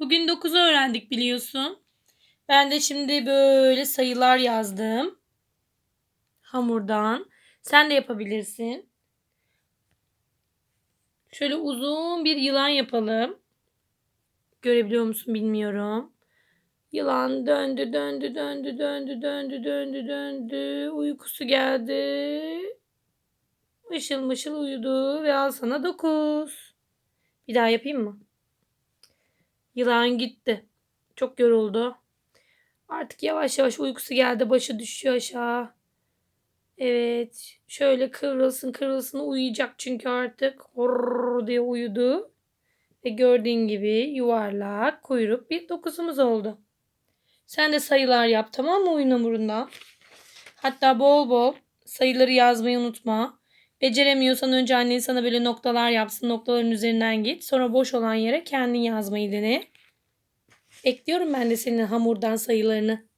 Bugün 9'u öğrendik biliyorsun. Ben de şimdi böyle sayılar yazdım. Hamurdan. Sen de yapabilirsin. Şöyle uzun bir yılan yapalım. Görebiliyor musun bilmiyorum. Yılan döndü döndü döndü döndü döndü döndü döndü. Uykusu geldi. Mışıl mışıl uyudu ve al sana 9. Bir daha yapayım mı? Yılan gitti. Çok yoruldu. Artık yavaş yavaş uykusu geldi. Başı düşüyor aşağı. Evet. Şöyle kıvrılsın kıvrılsın uyuyacak çünkü artık. Horror diye uyudu. Ve gördüğün gibi yuvarlak kuyruk bir dokuzumuz oldu. Sen de sayılar yap tamam mı oyun hamurundan? Hatta bol bol sayıları yazmayı unutma. Beceremiyorsan önce annen sana böyle noktalar yapsın. Noktaların üzerinden git. Sonra boş olan yere kendin yazmayı dene. Bekliyorum ben de senin hamurdan sayılarını.